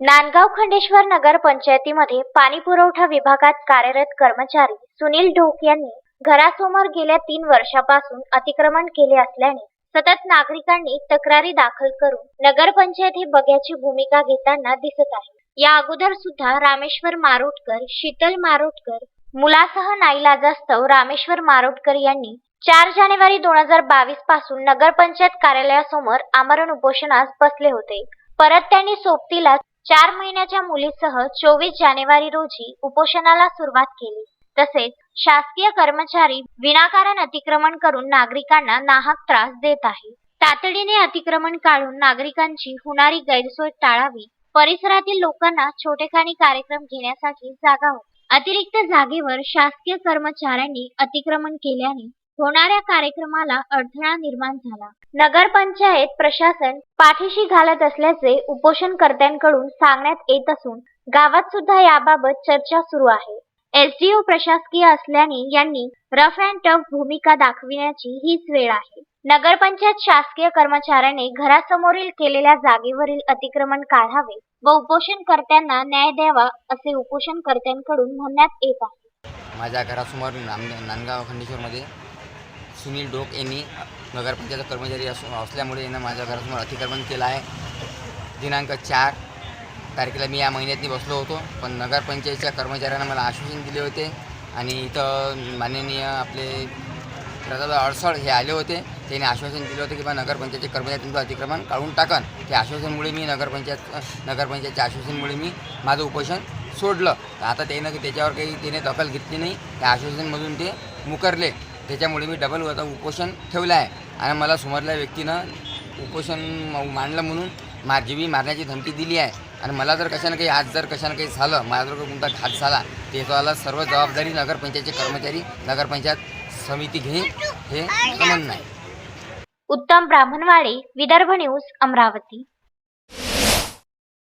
नांदगाव खंडेश्वर नगर पंचायतीमध्ये पाणी पुरवठा विभागात कार्यरत कर्मचारी सुनील ढोक यांनी घरासमोर गेल्या तीन वर्षापासून अतिक्रमण केले असल्याने सतत नागरिकांनी तक्रारी दाखल करून नगरपंचायत ही बघ्याची भूमिका घेताना दिसत आहे. या अगोदर सुद्धा रामेश्वर मारोटकर शीतल मारोटकर मुलासह नाईलाजास्तव रामेश्वर मारोटकर यांनी चार जानेवारी दोन हजार बावीसपासून नगरपंचायत कार्यालयासमोर आमरण उपोषणास बसले होते. परत त्यांनी सोबतीला चार महिन्याच्या मुलीसह चोवीस जानेवारी रोजी उपोषणाला सुरुवात केली. तसेच शासकीय कर्मचारी विनाकारण अतिक्रमण करून नागरिकांना नाहक त्रास देत आहे. तातडीने अतिक्रमण काढून नागरिकांची होणारी गैरसोय टाळावी परिसरातील लोकांना छोटेखानी कार्यक्रम घेण्यासाठी जागा अतिरिक्त जागेवर शासकीय कर्मचाऱ्यांनी अतिक्रमण केल्याने होणाऱ्या कार्यक्रमाला अडथळा निर्माण झाला. नगरपंचायत प्रशासन पाठीशी घालत असल्याचे उपोषणकर्त्यांकडून सांगण्यात येत असून गावात सुद्धा याबाबत चर्चा सुरू आहे. एसडीओ प्रशासकीय असल्याने यांनी रफ अँड टफ भूमिका दाखविण्याची हीच वेळ आहे. नगरपंचायत शासकीय कर्मचाऱ्याने घरासमोरील केलेल्या जागेवरील अतिक्रमण काढावे व उपोषणकर्त्यांना न्याय द्यावा असे उपोषणकर्त्यांकडून म्हणण्यात येत आहे. माझ्या घरासमोर नांदगाव खंडेश्वरमध्ये सुनील डोक यांनी नगरपंचायत कर्मचारी असू असल्यामुळे यांना माझ्या घरासमोर अतिक्रमण केलं आहे. दिनांक चार तारखेला मी या महिन्यातनी बसलो होतो पण नगरपंचायतच्या कर्मचाऱ्यांना मला आश्वासन दिले होते आणि इथं माननीय आपले प्रताप अडसळ हे आले होते. त्यांनी आश्वासन दिलं होतं की बा नगरपंचायतचे कर्मचारी तुमचं अतिक्रमण काढून टाकन. त्या आश्वासनमुळे मी नगरपंचायत नगरपंचायतच्या आश्वासनमुळे मी माझं उपोषण सोडलं. आता त्यानं त्याच्यावर काही त्याने दखल घेतली नाही. त्या आश्वासनमधून ते मुकरले. त्याच्यामुळे मी डबल आता उपोषण ठेवलं आहे. आणि मला समोरल्या व्यक्तीनं उपोषण मांडलं म्हणून मा जीवी मारण्याची धमकी दिली आहे. आणि मला जर कशानं काही आज जर कशानं काही झालं माझ्या जर कोणता घात झाला त्याच्यावाला सर्व जबाबदारी नगरपंचायतचे कर्मचारी नगरपंचायत समिती घेईन हे म्हणणं आहे. उत्तम ब्राह्मणवाडे विदर्भ न्यूज अमरावती.